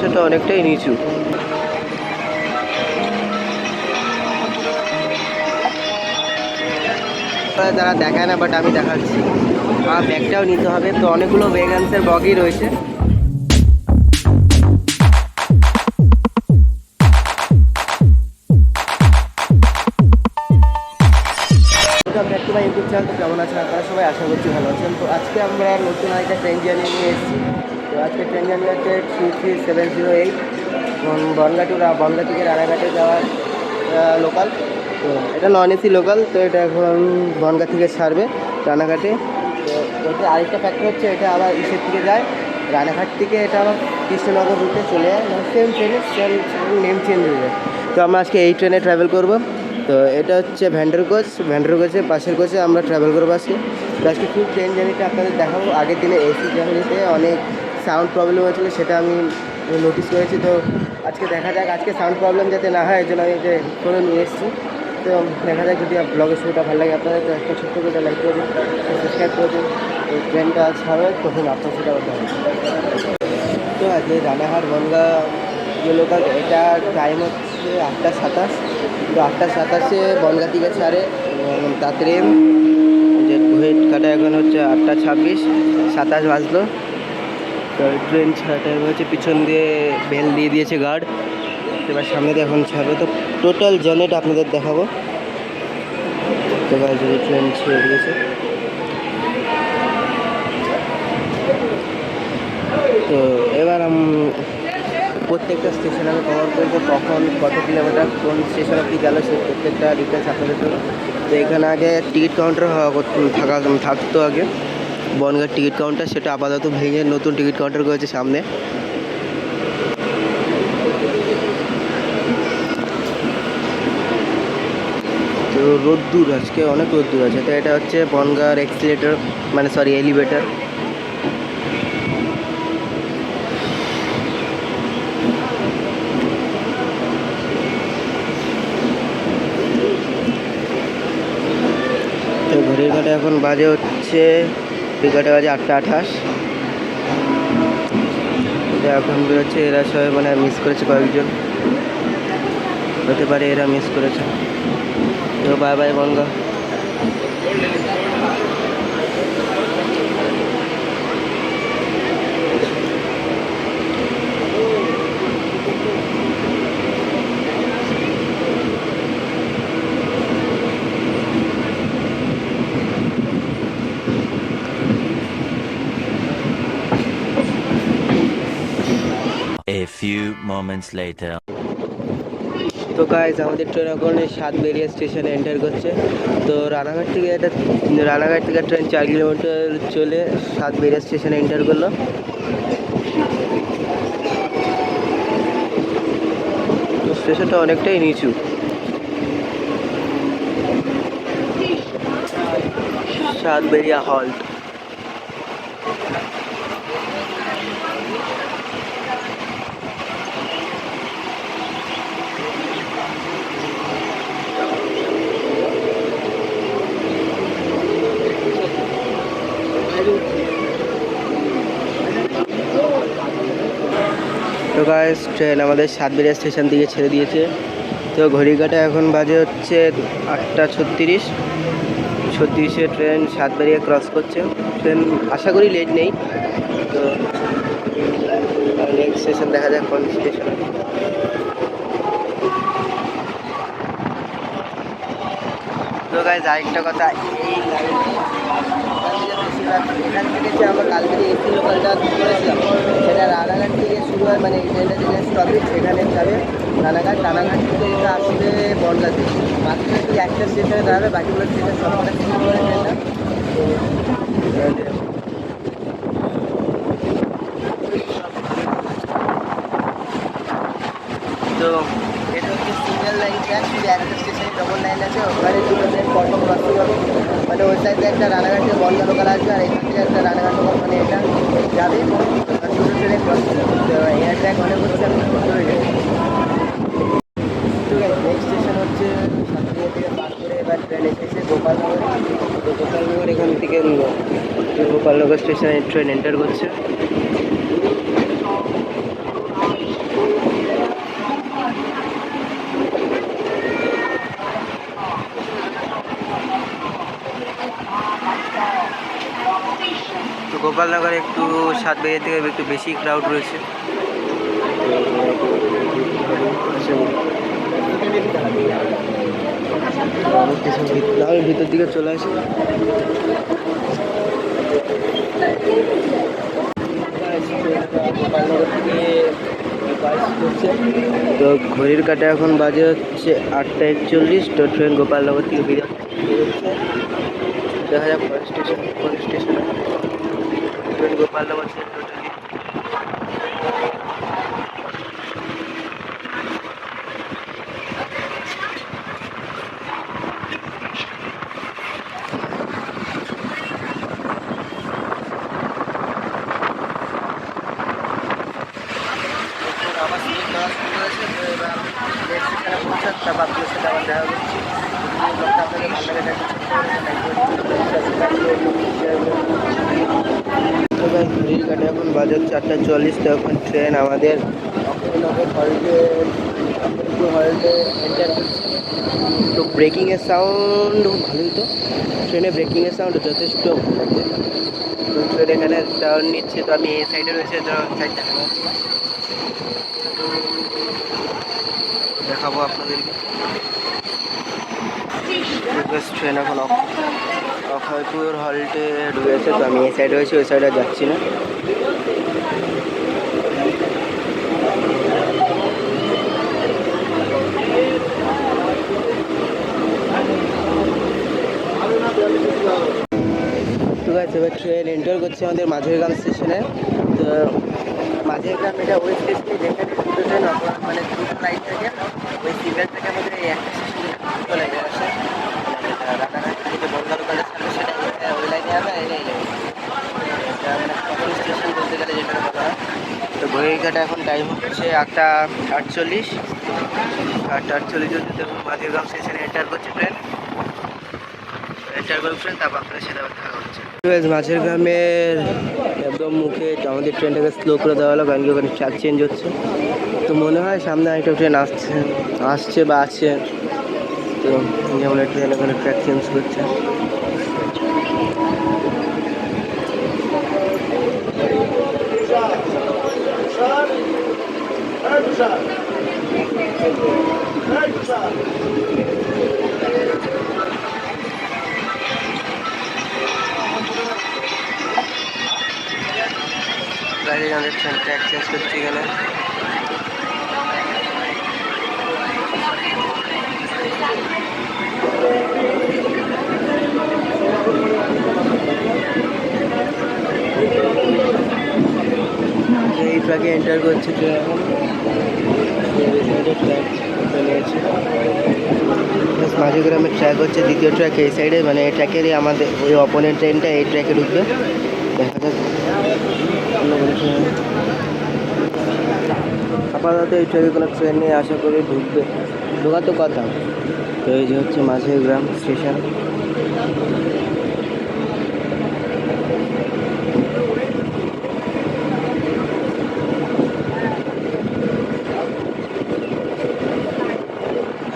স্টেশনটা অনেকটাই নিচু। যারা দেখায় না বাট আমি দেখাচ্ছি। আমার ব্যাগটাও নিতে হবে, তো অনেকগুলো ভেগান্সের বগই রয়েছে। কেমন আছেন আপনারা সবাই? আশা করছি ভালো আছেন। তো আজকে আমরা নতুন একটা ট্রেন জার্নি নিয়ে এসেছি। তো আজকে ট্রেন জার্নি হচ্ছে three three seven zero eight Bangaon to Bangaon থেকে রানাঘাটে যাওয়ার লোকাল তো এটা নন এসি লোকাল তো এটা এখন বনগা থেকে ছাড়বে রানাঘাটে। তো আরেকটা ফ্যাক্টর হচ্ছে, এটা আবার ইসের থেকে যায়। রানাঘাট থেকে এটা আবার কৃষ্ণনগর রুটে চলে যায়। সেম ট্রেনে সেম নেম চেঞ্জ হয়ে যায়। তো আমরা আজকে এই ট্রেনে ট্রাভেল করব। তো এটা হচ্ছে ভ্যান্ডার কোচ ভ্যান্ডার কোচে পাশের কোচে আমরা ট্রাভেল করব আজকে। তো আজকে ফুল ট্রেন জার্নিটা আপনাদের দেখাবো। আগের দিনে এসি জার্নিতে অনেক সাউন্ড প্রবলেম হয়েছিল, সেটা আমি নোটিস করেছি। তো আজকে দেখা যাক, আজকে সাউন্ড প্রবলেম যাতে না হয় এই জন্য আমি যে করে নিয়ে এসেছি। তো দেখা যাক যদি ব্লগের শুরুটা ভালো লাগে আপনাদের, তো একটা ছোট্ট করে লাইক করে দিন সাবস্ক্রাইব করে দিন। তো ট্রেনটা ছাড়বে তখন আপনার সেটা কথা হবে। তো আজকে রানাঘাট, বনগা যে লোকাল এটা টাইম হচ্ছে আটটা সাতাশ। তো আটটা সাতাশে বনগা থেকে ছাড়ে তার ট্রেন যে ঘুরে কাটা এখন হচ্ছে আটটা ছাব্বিশ, সাতাশ বাজলো। তো ট্রেন ছাড়া টাইম হচ্ছে পিছন দিয়ে বেল দিয়ে দিয়েছে গার্ড এবার সামনে দিয়ে এখন ছাড়বে। তো টোটাল জার্নিটা আপনাদের দেখাবো। তো যদি ট্রেন ছেড়ে দিয়েছে। তো এবার প্রত্যেকটা স্টেশন আমি কভার করব। কখন কত কিলোমিটার কোন স্টেশন অব্দি গেল সেই প্রত্যেকটা ডিটেলস আপনাদের তো এখানে আগে টিকিট কাউন্টার থাকা থাকতো আগে। বনগার টিকিট কাউন্টার, সেটা আপাতত ভেঙে নতুন টিকিট কাউন্টার করেছে সামনে। তো রোদ্দুর আজকে, অনেক রোদ্দুর আছে। তো এটা হচ্ছে বনগাঁর এক্সিলেটার মানে সরি এলিভেটার তো ঘড়ির কাটা এখন বাজে হচ্ছে ঘড়ির বাজে আটটা আঠাশ। এখন বেরোচ্ছে এরা সবাই মানে মিস করেছে কয়েকজন। হতে পারে এরা মিস করেছে। তো bye bye Bangaon moments later. তো গাইজ আমাদের ট্রেন এখন এই সাতবেরিয়া স্টেশনে এন্টার করছে। তো রানাঘাট থেকে এটা, রানাঘাট থেকে ট্রেন চার কিলোমিটার চলে সাতবেরিয়া স্টেশনে এন্টার করল। তো স্টেশনটা অনেকটাই নিচু। সাতবেরিয়া হল্ট তো গাইস ট্রেন আমাদের সাতবেরিয়া স্টেশন থেকে ছেড়ে দিয়েছে। তো ঘড়ি কাটা এখন বাজে হচ্ছে আটটা ছত্রিশ। ছত্রিশে ট্রেন সাতবেরিয়া ক্রস করছে। ট্রেন আশা করি লেট নেই। তো নেক্সট স্টেশন দেখা যাক কোন স্টেশন তো গাইজ আরেকটা কথা, এই লাইনে এখান থেকে যে আমরা কালকে এসি লোকালটা করেছিলাম, সেটা রানাঘাট থেকে শুরু হয় মানে ট্রেনটা যেখানে স্টপেজ সেখানে যাবে। রানাঘাট রানাঘাট থেকে এটা আসবে বনগাতে। মাত্র শুধু একটা স্টেশনে দাঁড়াবে, বাকিগুলো স্টেশন সবকটা শুরু করে ট্রেনটা তো তো এটা হচ্ছে সিঙ্গেল লাইন ট্র্যাক একটা স্টেশনে ডবল লাইন আছে, ওখানে দুটো ট্রেন পরপর ক্রসিং হবে। মানে ওই সাইডে একটা রানাঘাটে বনগা লোকাল আসবে, আর এখান থেকে একটা রানাঘাট লোকাল মানে এটা যাবে। স্টেশন হচ্ছে থেকে করে এবার ট্রেন এসেছে গোপালনগর। এখান থেকে গোপালনগর স্টেশনে ট্রেন এন্টার করছে। গোপালনগরে একটু সাত বেজে থেকে একটু বেশি ক্রাউড রয়েছে। ভিতর দিকে চলে আসি। তো ঘড়ির কাটা এখন বাজে হচ্ছে আটটা একচল্লিশ। তো ট্রেন গোপালনগর থেকে বেরিয়ে। দেখা যাক কোন স্টেশন কোন স্টেশন ট্রেন গোপালনগর থেকে টোটালি আমার সিট নেওয়া শুরু করেছে তো এবার নেক্সট সেখানে পৌঁছাক তারপর আপনাদের সাথে আবার দেখা করছি যদি ব্লগটা আপনাদের ভালো লাগে তো ভাই ঘড়ির এখন চারটা চল্লিশ তো এখন ট্রেন আমাদের। তো ব্রেকিংয়ের সাউন্ড ভালোই তো। ট্রেনে ব্রেকিংয়ের সাউন্ড যথেষ্ট ভালো ট্রেন এখানে টার্ন নিচ্ছে, তো আমি এই সাইডে রয়েছে, তো দেখাবো আপনাদেরকে। ট্রেন এখন অক্ষয়পুর হল্টে ঢুকেছে, তো আমি এই সাইডে রয়েছি, ওই সাইডে যাচ্ছি না। আছে এবার ট্রেন এন্টার করছে আমাদের মাঝেরগ্রাম স্টেশনে তো মাঝেরগ্রাম এটা ওই স্টেশনে যেখানে দুটো ট্রেন মানে দুটো লাইন থাকে। ওই সিগন্যাল থেকে আমাদের এই একটা স্টেশনে দুটো লাইনে আসে। রানাঘাট থেকে বনগাঁ কলেজ ছাড়বে সেটা ওই লাইনে যাবে এই লাইনে স্টেশন বলতে গেলে যেখানে বলা হয়। তো ঘড়িঘাটা এখন টাইম হচ্ছে আটটা আটচল্লিশ। আটটা আটচল্লিশ দেখুন মাঝেরগ্রাম স্টেশনে এন্টার করছে ট্রেন এন্টার করছেন তারপর আপনাদের সাথে আবার দেখা হচ্ছে। মাঝের গ্রামের একদম মুখে আমাদের ট্রেনটাকে স্লো করে দেওয়া হলো কারণ কি ওখানে ট্র্যাক চেঞ্জ হচ্ছে। তো মনে হয় সামনে আরেকটা ট্রেন আসছে আসছে বা আছে। তো যেমন ট্রেন ওখানে ট্র্যাক চেঞ্জ করছে। করছে এখানে। এই ট্র্যাকে এন্টার করছে ট্রেন এখন। মাঝে গ্রামের ট্র্যাক হচ্ছে দ্বিতীয় ট্র্যাক এই সাইডে মানে এই ট্র্যাকেরই আমাদের, ওই অপোনেন্ট ট্রেনটা এই ট্র্যাকে ঢুকবে। দেখা যাক অন্য কোনো ট্রেন। আপাতত এই ট্রেনে কোনো ট্রেন নেই আশা করি ঢুকবে। ঢোকার তো কথা। তো এই যে হচ্ছে মাঝের গ্রাম স্টেশন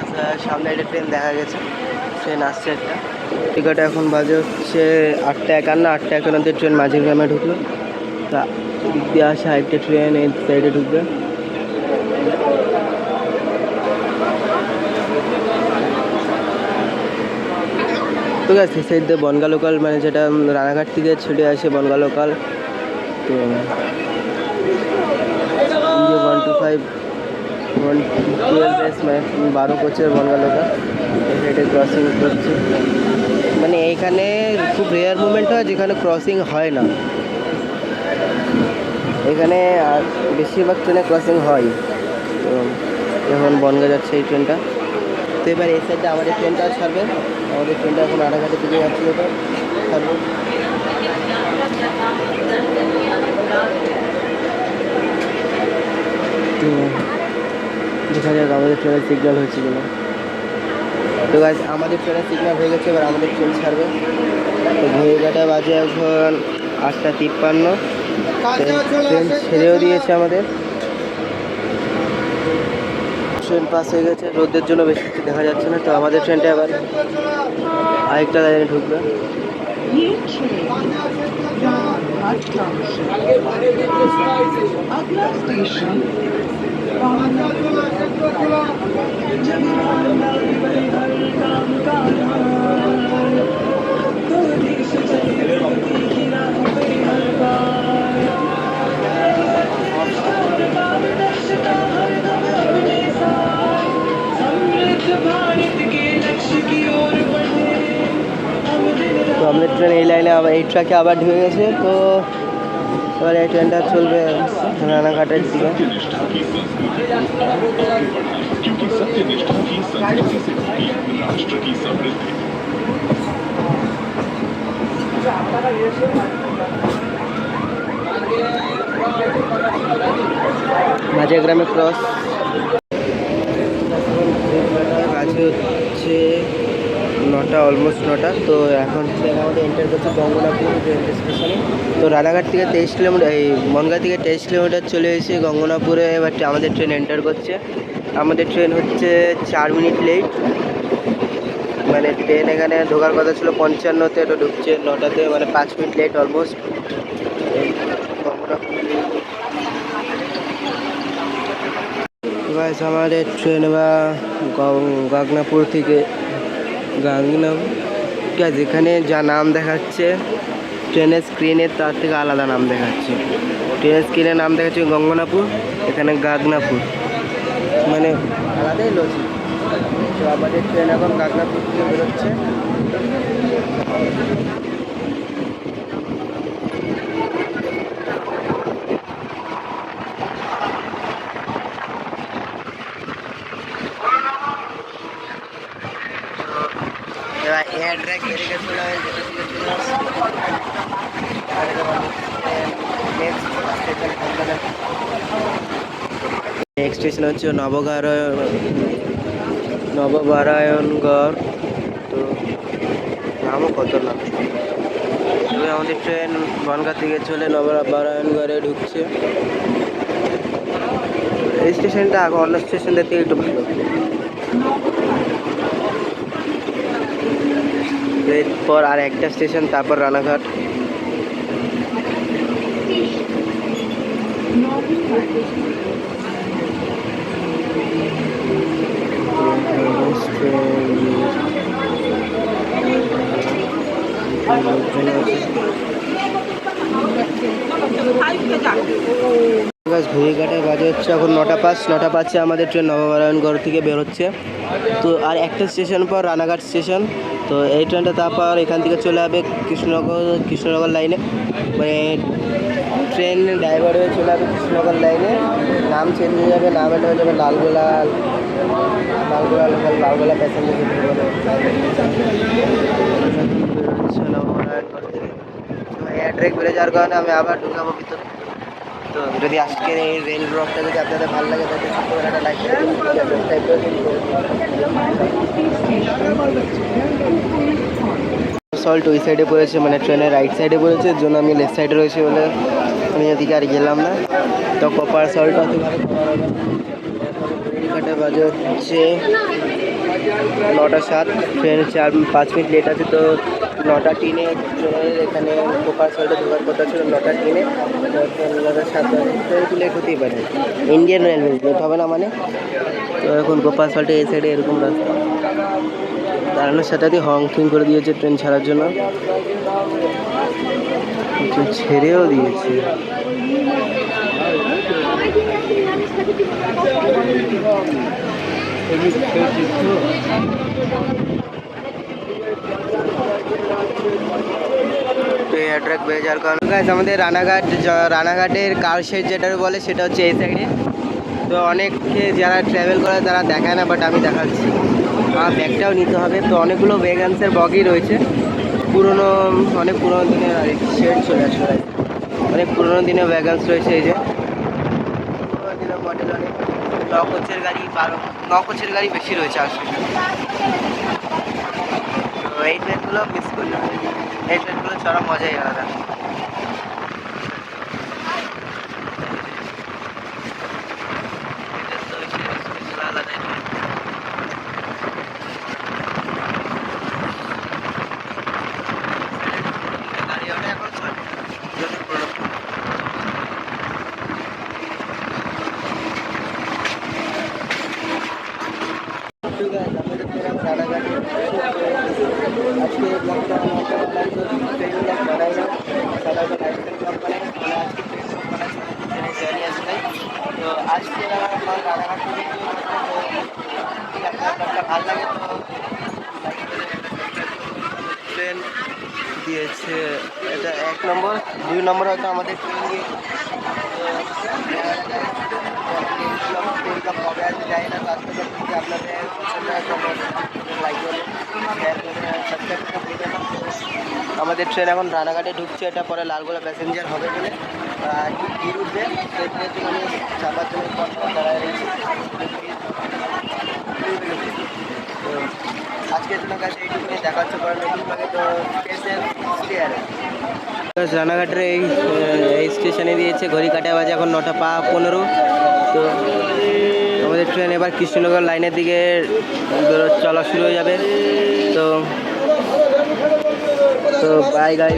আচ্ছা, সামনে একটা ট্রেন দেখা গেছে। ট্রেন আসছে একটা। টিকিট এখন বাজে হচ্ছে আটটা একান্ন। আটটা একান্নতে ট্রেন মাঝের গ্রামে ঢুকলো। তা দিক দিয়ে আসে আরেকটা ট্রেন এই সাইডে ঢুকবে। ঠিক আছে সেই বনগা লোকাল মানে যেটা রানাঘাট থেকে ছেড়ে আসে বনগা লোকাল তো one two five one twelve S বারো কোচের বনগা লোকাল সাইডে ক্রসিং করছে। মানে এইখানে খুব রেয়ার মুভমেন্ট হয় যেখানে ক্রসিং হয় না। এখানে বেশিরভাগ ট্রেনে ক্রসিং হয়। তো এখন বনগা যাচ্ছে এই ট্রেনটা। তো এবার এই সাইডে আমাদের ট্রেনটাও ছাড়বে। আমাদের ট্রেনটা এখন আড়াঘাটের দিকে যাচ্ছে ছাড়বে। দেখা যাক আমাদের ট্রেনের সিগন্যাল হয়েছে কিনা। তো গাছ আমাদের ট্রেনের সিগন্যাল হয়ে গেছে, এবার আমাদের ট্রেন ছাড়বে। তো ঘড়িঘাটা বাজে এখন আটটা তিপ্পান্ন। ট্রেন ছেড়েও দিয়েছে আমাদের। ট্রেন পাস হয়ে গেছে। রোদের জন্য বেশি কিছু দেখা যাচ্ছে না। তো আমাদের ট্রেনটা আবার আরেকটা লাইনে ঢুকবে। আগলা choose লাইনে আবার এই ট্র্যাকে আবার ঢুকে গেছে তো এবার এই ট্রেনটা চলবে রানাঘাটের দিকে क्योंकि सत्यनिष्ठा की নটা অলমোস্ট নটা। তো এখন আমাদের এন্টার করছে গঙ্গনাপুর রেলওয়ে স্টেশনে তো রানাঘাট থেকে তেইশ কিলোমিটার, এই বনগাঁ থেকে তেইশ কিলোমিটার চলে এসে গঙ্গনাপুরে এবার আমাদের ট্রেন এন্টার করছে। আমাদের ট্রেন হচ্ছে চার মিনিট লেট মানে ট্রেন এখানে ঢোকার কথা ছিল পঞ্চান্নতে, তো ঢুকছে নটাতে মানে পাঁচ মিনিট লেট অলমোস্ট আমাদের ট্রেন বা গাগনাপুর থেকে গাংনাম আছে, এখানে যা নাম দেখাচ্ছে, ট্রেনের স্ক্রিনে তার থেকে আলাদা নাম দেখাচ্ছে। ট্রেনের স্ক্রিনে নাম দেখাচ্ছে গঙ্গনাপুর, এখানে গাগনাপুর। মানে আলাদাই লজিক তো আমাদের ট্রেন এখন গাগনাপুর থেকে বেরোচ্ছে এবার এয়ার ট্র্যাক বেড়ে গেছিল নেক্সট স্টেশন হচ্ছে নবগারায়ণ নববারায়ণগড়। তো নামও কত নাম আমাদের ট্রেন বনগাঁ থেকে চলে নববারায়ণগড়ে ঢুকছে। এই স্টেশনটা আগে অন্য স্টেশনদের থেকে একটু ভালো। এরপর আর একটা স্টেশন, তারপর রানাঘাট। গাছ ঘুড়িঘাটে বাজে হচ্ছে এখন নটা পাঁচ, নটা পাঁচে আমাদের ট্রেন নবনারায়ণগড় থেকে বেরোচ্ছে। তো আর একটা স্টেশন পর রানাঘাট স্টেশন। তো এই ট্রেনটা তারপর এখান থেকে চলে যাবে কৃষ্ণনগর কৃষ্ণনগর লাইনে মানে ট্রেন ড্রাইভার হয়ে চলে যাবে কৃষ্ণনগর লাইনে নাম চেঞ্জ হয়ে যাবে, নাম এটা হয়ে যাবে লালগোলা লালগোলা লোকাল লালগোলা প্যাসেঞ্জার অ্যাড্রেক বেড়ে যাওয়ার কারণে আমি আবার ঢুকাবো ভিতরে। তো যদি আজকের এই রেল ব্লগটা যদি আপনাদের ভালো লাগে, তাহলে একটা লাইক করে সাবস্ক্রাইব করে দিন। সল্ট ওই সাইডে পড়েছে মানে ট্রেনের রাইট সাইডে পড়েছে জন্য আমি লেফট সাইডে রয়েছে বলে আমি এদিকে আর গেলাম না তো কপার সল্ট ঘাটে বাজে হচ্ছে নটা সাত ট্রেন চার পাঁচ মিনিট লেট আছে তো নটা টিনে ট্রেনের এখানে কোপার সাইডে ঢোকার কথা ছিল নটা টিনে নটা সাত একটু লেট হতেই পারে ইন্ডিয়ান রেলওয়ে লেট হবে না মানে তো এখন গোপাল সল্টে এই সাইডে এরকম রাস্তা দাঁড়ানোর সাথে সাথে হংকিং করে দিয়েছে ট্রেন ছাড়ার জন্য ছেড়েও দিয়েছে। আমাদের রানাঘাট রানাঘাটের কার শেড যেটা বলে সেটা হচ্ছে এই সাইডে তো অনেকে যারা ট্রাভেল করে তারা দেখায় না বাট আমি দেখাচ্ছি। আমার ব্যাগটাও নিতে হবে। তো অনেকগুলো ভেগান্সের বগি রয়েছে। পুরনো, অনেক পুরনো দিনের আর শেড চলে আসে অনেক পুরনো দিনের ভ্যাগান্স রয়েছে এই যে। পুরোনো দিনের মডেল অনেক। নকচের গাড়ি বারো নকচের গাড়ি বেশি রয়েছে আসলে তো এই ট্রেনগুলো মিস করলাম। এই ট্রেনগুলো চড়া মজাই আলাদা এটা তো special আলাদাই ট্রেন। গাড়ি ওটা এখন চলে যত পুরোনো রানাঘাট থেকে আপনার ভালো লাগে তো? ট্রেন দিয়েছে এটা এক নম্বর, দুই নম্বর হয়তো আমাদের তো আজকে তো আমাদের ট্রেন এখন রানাঘাটে ঢুকছে, এটা পরে লালগোলা প্যাসেঞ্জার হবে বলে। রানাঘাটের এই এই স্টেশনে দিয়েছে ঘড়ি কাটা বাজে এখন নটা পা পনেরো। তো আমাদের ট্রেন এবার কৃষ্ণনগর লাইনের দিকে চলা শুরু হয়ে যাবে। তো তো বাই গাই